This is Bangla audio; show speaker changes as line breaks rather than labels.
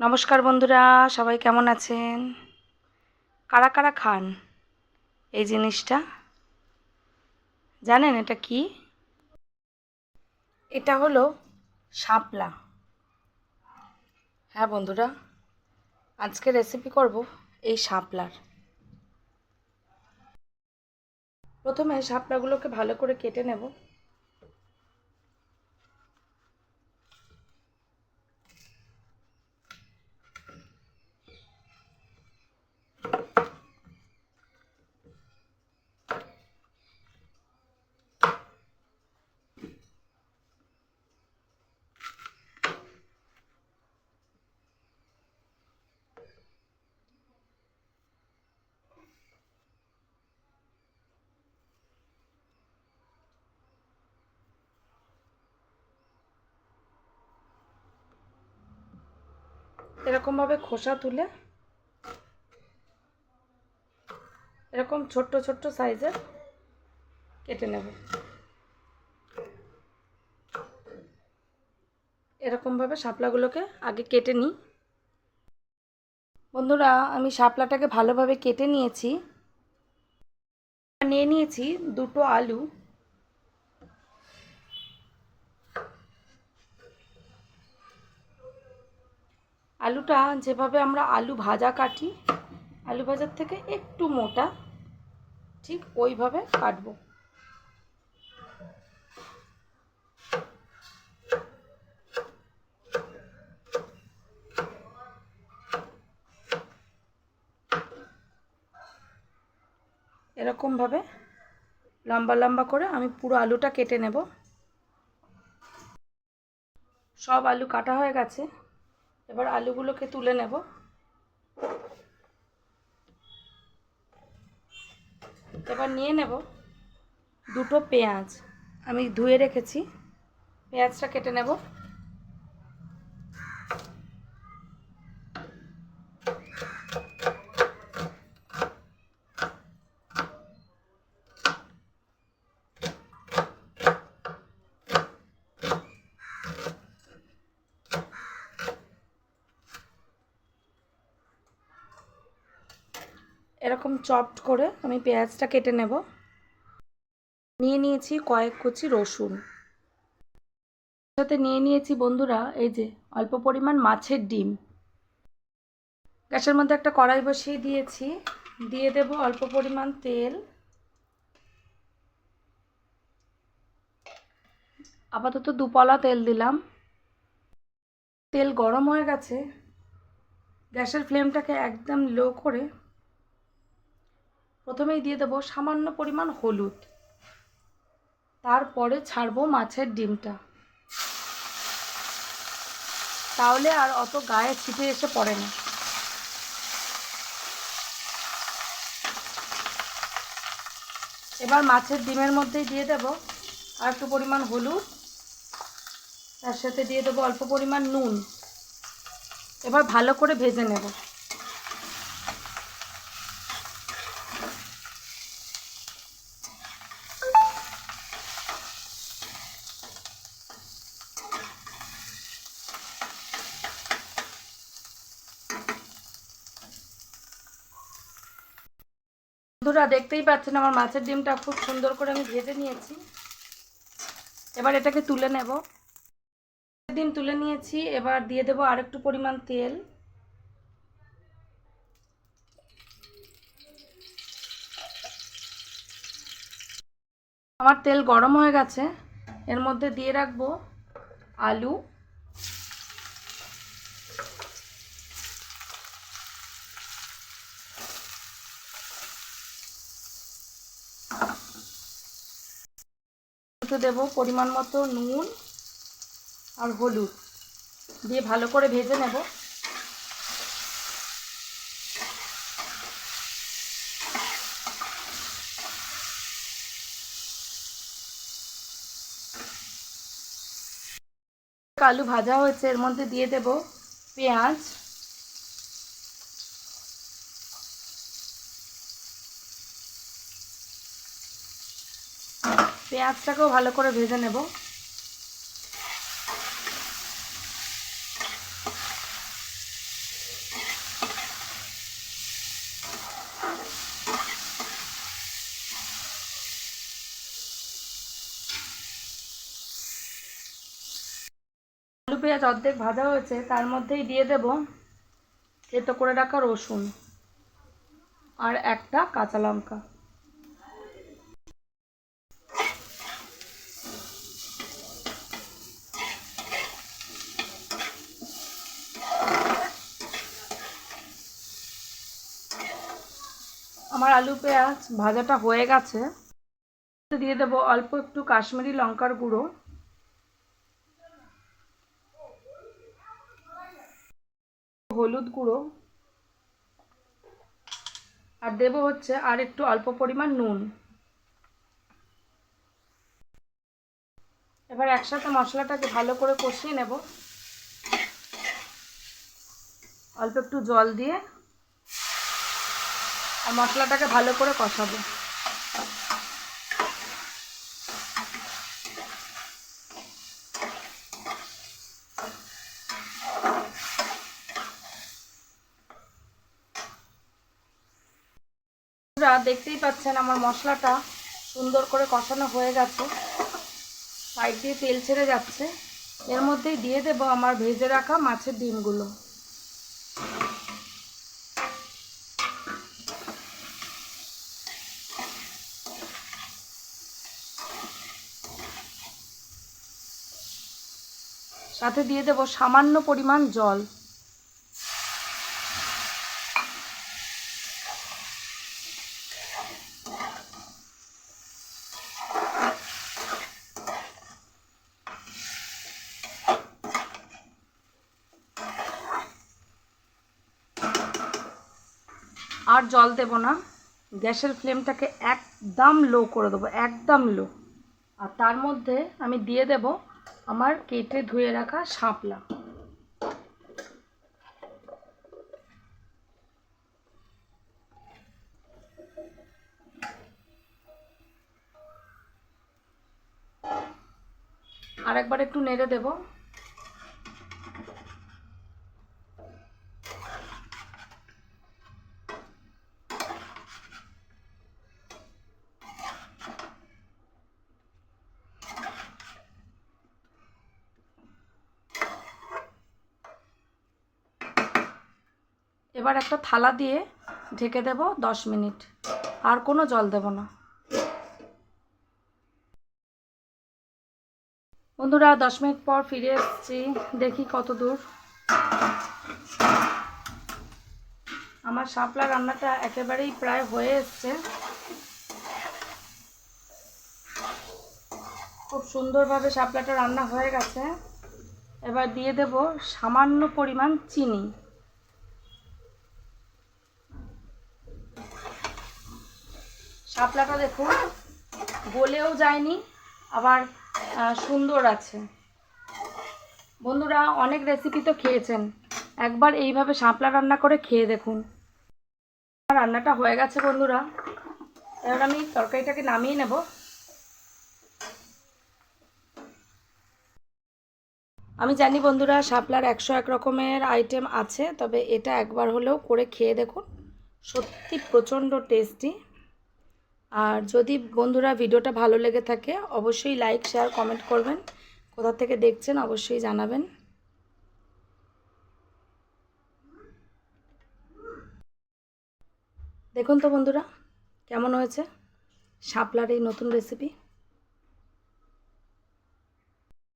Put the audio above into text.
নমস্কার বন্ধুরা, সবাই কেমন আছেন? কারা কারা খান এই জিনিসটা? জানেন এটা কি? এটা হলো শাপলা। হ্যাঁ বন্ধুরা, আজকে রেসিপি করব এই শাপলার। প্রথমে শাপলাগুলোকে ভালো করে কেটে নেব। এরকমভাবে খোসা তুলে, এরকম ছোট্ট ছোট্ট সাইজের কেটে নেব। এরকমভাবে শাপলাগুলোকে আগে কেটে নিই। বন্ধুরা, আমি শাপলাটাকে ভালোভাবে কেটে নিয়েছি। নিয়ে নিয়েছি দুটো আলু। আলুটা যেভাবে আমরা আলু ভাজা কাটি, আলু ভাজার থেকে একটু মোটা, ঠিক ওইভাবে কাটবো। এরকমভাবে লম্বা লম্বা করে আমি পুরো আলুটা কেটে নেব। সব আলু কাটা হয়ে গেছে। এবার আলুগুলোকে তুলে নেব। এবার নিয়ে নেব দুটো পেঁয়াজ। আমি ধুয়ে রেখেছি। পেঁয়াজটা কেটে নেব। এরকম চপড করে আমি পেঁয়াজটা কেটে নেব। নিয়ে নিয়েছি কয়েক কুচি রসুন। সাথে নিয়ে নিয়েছি বন্ধুরা, এই যে অল্প পরিমাণ মাছের ডিম। গ্যাসের মধ্যে একটা কড়াই বসিয়ে দিয়েছি। দিয়ে দেব অল্প পরিমাণ তেল। আপাতত দুপলা তেল দিলাম। তেল গরম হয়ে গেছে। গ্যাসের ফ্লেমটাকে একদম লো করে প্রথমেই দিয়ে দেবো সামান্য পরিমাণ হলুদ। তারপরে ছাড়বো মাছের ডিমটা। তাহলে আর অত গায়ে ছিটে এসে পড়ে না। এবার মাছের ডিমের মধ্যেই দিয়ে দেব আর একটু পরিমাণ হলুদ। তার সাথে দিয়ে দেবো অল্প পরিমাণ নুন। এবার ভালো করে ভেজে নেব। বন্ধুরা, দেখতেই পাচ্ছেন আমার মাছের ডিমটা খুব সুন্দর করে আমি ভেজে নিয়েছি। এবার এটাকে তুলে নেব। ডিম তুলে নিয়েছি, এবার দিয়ে দেবো আরেকটু পরিমাণ তেল। আমার তেল গরম হয়ে গেছে, এর মধ্যে দিয়ে রাখব আলু। দেব পরিমাণ মতো নুন আর হলুদ। দিয়ে ভালো করে ভেজে নেব। আলু ভাজা হয়েছে, এর মধ্যে দিয়ে দেব পেঁয়াজ। পেঁয়াজটাকেও ভালো করে ভেজে নেব। আলু পেঁয়াজ অর্ধেক ভাজা হয়েছে, তার মধ্যেই দিয়ে দেব এতো করে রাখা রসুন আর একটা কাঁচা লঙ্কা। আমার আলু পেঁয়াজ ভাজাটা হয়ে গেছে। দিয়ে দেবো অল্প একটু কাশ্মীরি লঙ্কার গুঁড়ো। হলুদ গুঁড়ো। আর দেবো হচ্ছে আর একটু অল্প পরিমাণ নুন। এবার একসাথে মশলাটাকে ভালো করে কষিয়ে নেব। অল্প একটু জল দিয়ে আর মশলাটাকে ভালো করে কষাবো। দেখতেই পাচ্ছেন আমার মশলাটা সুন্দর করে কষানো হয়ে গেছে। সাইড দিয়ে তেল ছেড়ে যাচ্ছে। এর মধ্যেই দিয়ে দেব আমার ভেজে রাখা মাছের ডিমগুলো। সাথে দিয়ে দেব সামান্য পরিমাণ জল। আর জল দেব না, গ্যাসের ফ্লেমটাকে একদম লো করে দেবো, একদম লো আর তার মধ্যে আমি দিয়ে দেব আমার কেটে ধুয়ে রাখা শাপলা। আর একবার একটু নেড়ে দেবো। এবার একটা থালা দিয়ে ঢেকে দেব দশ মিনিট। আর কোনো জল দেব না। বন্ধুরা, দশ মিনিট পর ফিরে এসেছি। দেখি কত দূর। আমার শাপলা রান্নাটা একেবারেই প্রায় হয়ে এসছে। খুব সুন্দরভাবে শাপলাটা রান্না হয়ে গেছে। এবার দিয়ে দেব সামান্য পরিমাণ চিনি। শাপলাটা দেখুন। গলেও যায়নি, আবার সুন্দর আছে। বন্ধুরা, অনেক রেসিপি তো খেয়েছেন। একবার এইভাবে শাপলা রান্না করে খেয়ে দেখুন। আমার রান্নাটা হয়ে গেছে, বন্ধুরা। এবার আমি তরকারিটাকে নামিয়ে নেব। আমি জানি, বন্ধুরা, শাপলার একশো এক রকমের আইটেম আছে, তবে এটা একবার হলেও করে খেয়ে দেখুন। সত্যি প্রচণ্ড টেস্টি আর যদি বন্ধুরা ভিডিওটা ভালো লেগে থাকে, অবশ্যই লাইক শেয়ার কমেন্ট করবেন। কোথা থেকে দেখছেন অবশ্যই জানাবেন। দেখুন তো বন্ধুরা, কেমন হয়েছে? শাপলার এই নতুন রেসিপি